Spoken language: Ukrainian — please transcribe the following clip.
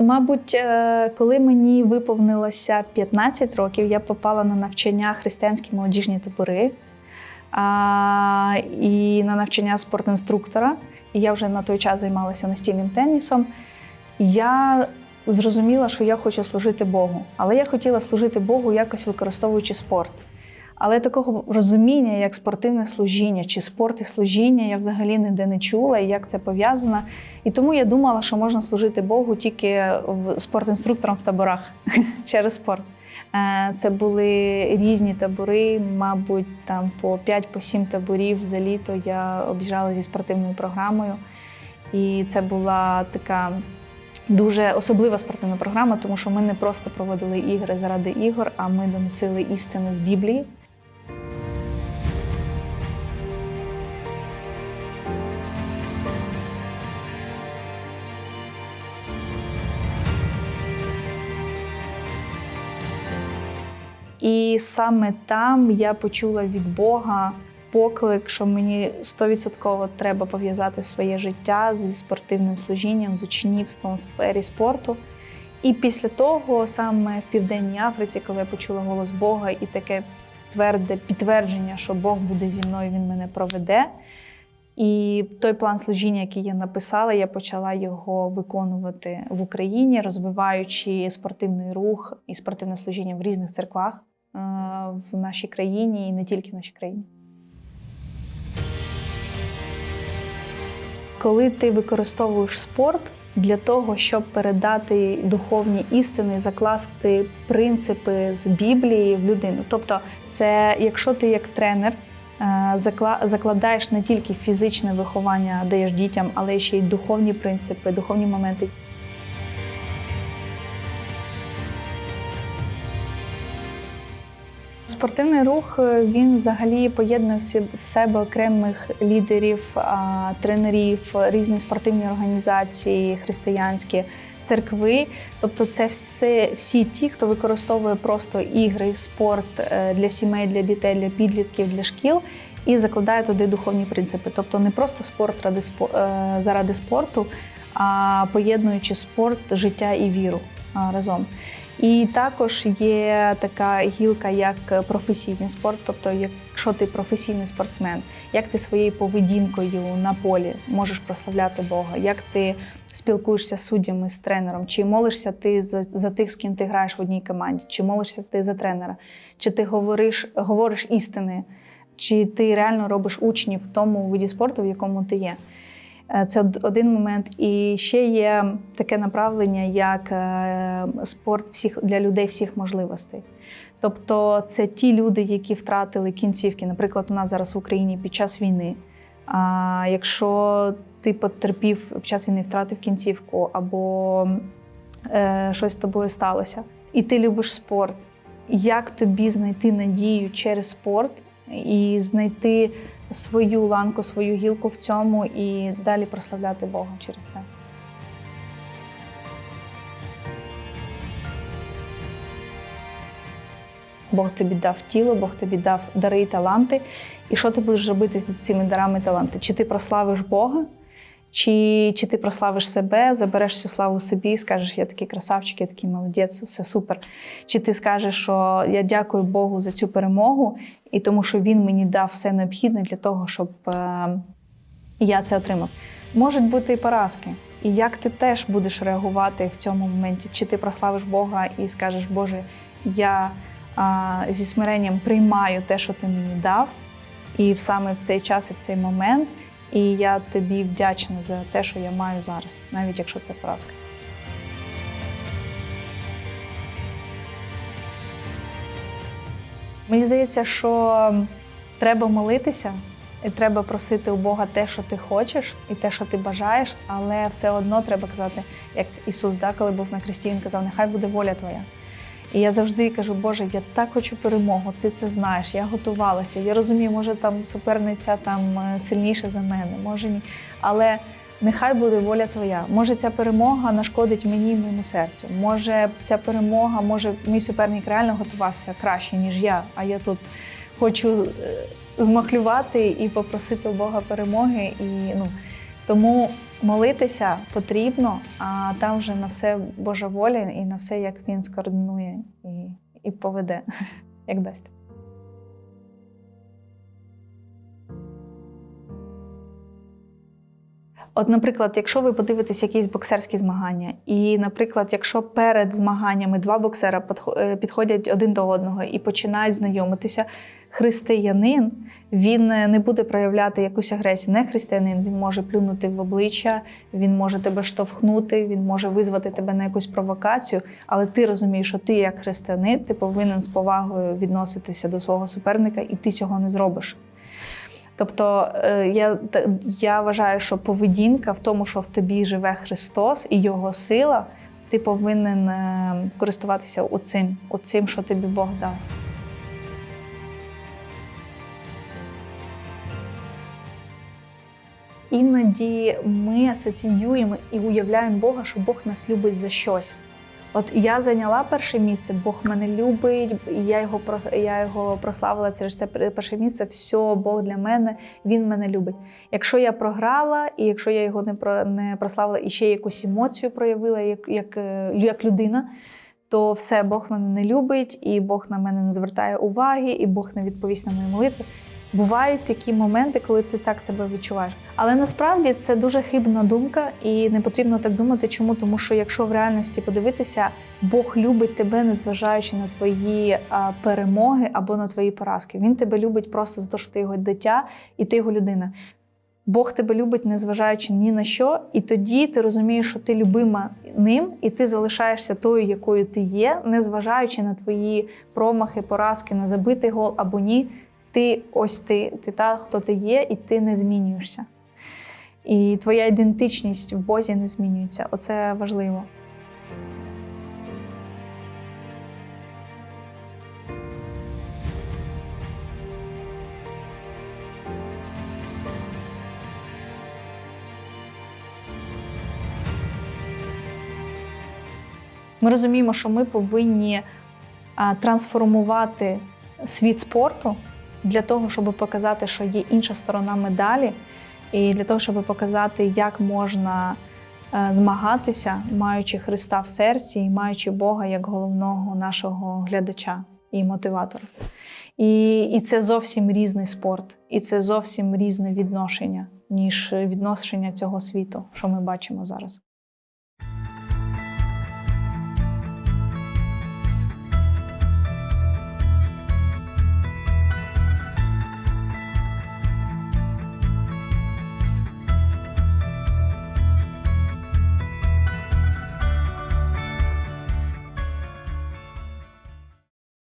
Мабуть, е, коли мені виповнилося 15 років, я попала на навчання християнські молодіжні табори і на навчання спортінструктора. І я вже на той час займалася настільним тенісом. Я зрозуміла, що я хочу служити Богу, але я хотіла служити Богу якось використовуючи спорт. Але такого розуміння, як спортивне служіння чи спорт і служіння, я взагалі ніде не чула, і як це пов'язано. І тому я думала, що можна служити Богу тільки в спортінструктором в таборах через спорт. Е, Це були різні табори, мабуть, там по 5-7 таборів за літо я об'їжджала зі спортивною програмою. І це була така дуже особлива спортивна програма, тому що ми не просто проводили ігри заради ігор, а ми доносили істини з Біблії. І саме там я почула від Бога поклик, що мені стовідсотково треба пов'язати своє життя зі спортивним служінням, з учнівством в сфері спорту. І після того, саме в Південній Африці, коли я почула голос Бога і таке тверде підтвердження, що Бог буде зі мною, він мене проведе. І той план служіння, який я написала, я почала його виконувати в Україні, розвиваючи спортивний рух і спортивне служіння в різних церквах в нашій країні і не тільки в нашій країні. Коли ти використовуєш спорт для того, щоб передати духовні істини, закласти принципи з Біблії в людину. Тобто, це якщо ти як тренер е, закладаєш не тільки фізичне виховання, даєш дітям, але ще й духовні принципи, духовні моменти. Спортивний рух е, він взагалі поєднує в себе окремих лідерів, тренерів, різні спортивні організації, християнські церкви. Тобто, це все всі ті, хто використовує просто ігри, спорт е, для сімей, для дітей, для підлітків, для шкіл. І закладає туди духовні принципи. Тобто не просто спорт ради е, заради спорту, а поєднуючи спорт, життя і віру разом. І також є така гілка, як професійний спорт. Тобто, якщо ти професійний спортсмен, як ти своєю поведінкою на полі можеш прославляти Бога, як ти спілкуєшся з суддями, з тренером, чи молишся ти за, за тих, з ким ти граєш в одній команді, чи молишся ти за тренера, чи ти говориш, говориш істини, чи ти реально робиш учнів в тому виді спорту, в якому ти є. Е, Це один момент. І ще є таке направлення, як е, спорт всіх для людей всіх можливостей. Тобто, це ті люди, які втратили кінцівки. Наприклад, у нас зараз в Україні під час війни. А якщо ти потерпів під час війни, втратив кінцівку або е, щось з тобою сталося, і ти любиш спорт, як тобі знайти надію через спорт і знайти свою ланку, свою гілку в цьому і далі прославляти Бога через це. Бог тобі дав тіло, Бог тобі дав дари і таланти. І що ти будеш робити з цими дарами і таланти? Чи ти прославиш Бога, чи, чи ти прославиш себе, забереш всю славу собі скажеш, я такий красавчик, я такий молодець, все супер. Чи ти скажеш, що я дякую Богу за цю перемогу, і тому що Він мені дав все необхідне для того, щоб е, я це отримав. Можуть бути і поразки. І як ти теж будеш реагувати в цьому моменті? Чи ти прославиш Бога і скажеш, Боже, я а, зі смиренням приймаю те, що ти мені дав, і саме в цей час і в цей момент, і я тобі вдячна за те, що я маю зараз, навіть якщо це поразка. Мені здається, що треба молитися, і треба просити у Бога те, що ти хочеш, і те, що ти бажаєш, але все одно треба казати, як Ісус, да, коли був на хресті, Він казав, нехай буде воля твоя. І я завжди кажу, Боже, я так хочу перемогу, ти це знаєш, я готувалася. Я розумію, може там суперниця там е, сильніша за мене, може ні. Але нехай буде воля твоя. Може, ця перемога нашкодить мені і моєму серцю. Може, ця перемога, може, мій суперник реально готувався краще, ніж я, а я тут хочу е, змахлювати і попросити у Бога перемоги. І ну, Тому молитися потрібно, а там вже на все Божа воля і на все, як він скоординує і, і поведе, як дасть. От, наприклад, якщо ви подивитесь якісь боксерські змагання, і, наприклад, якщо перед змаганнями два боксера е, підходять один до одного і починають знайомитися, християнин він е, не буде проявляти якусь агресію. Не християнин, він може плюнути в обличчя, він може тебе штовхнути, він може визвати тебе на якусь провокацію, але ти розумієш, що ти як християнин, ти повинен з повагою відноситися до свого суперника, і ти цього не зробиш. Тобто е, я, я вважаю, що поведінка в тому, що в тобі живе Христос і Його сила, ти повинен е, користуватися оцим, оцим, що тобі Бог дав. Іноді ми асоціюємо і уявляємо Бога, що Бог нас любить за щось. От я зайняла перше місце, Бог мене любить, я його я його прославила через це перше місце. Все, Бог для мене, він мене любить. Якщо я програла, і якщо я його не про не прославила і ще якусь емоцію проявила, як, як, е, як людина, то все, Бог мене не любить, і Бог на мене не звертає уваги, і Бог не відповість на мої молитви. Бувають такі моменти, коли ти так себе відчуваєш. Але насправді це дуже хибна думка, і не потрібно так думати. Чому? Тому що якщо в реальності подивитися, Бог любить тебе, незважаючи на твої а, перемоги або на твої поразки. Він тебе любить просто за те, що ти його дитя і ти його людина. Бог тебе любить, незважаючи ні на що, і тоді ти розумієш, що ти любима ним, і ти залишаєшся тою, якою ти є, незважаючи на твої промахи, поразки, на забитий гол або ні. Ти ось ти, ти та, хто ти є, і ти не змінюєшся. І твоя ідентичність в Бозі не змінюється. Оце важливо. Ми розуміємо, що ми повинні трансформувати світ спорту для того, щоб показати, що є інша сторона медалі, і для того, щоб показати, як можна е, змагатися, маючи Христа в серці і маючи Бога як головного нашого глядача і мотиватора. І, і це зовсім різний спорт, і це зовсім різне відношення, ніж відношення цього світу, що ми бачимо зараз.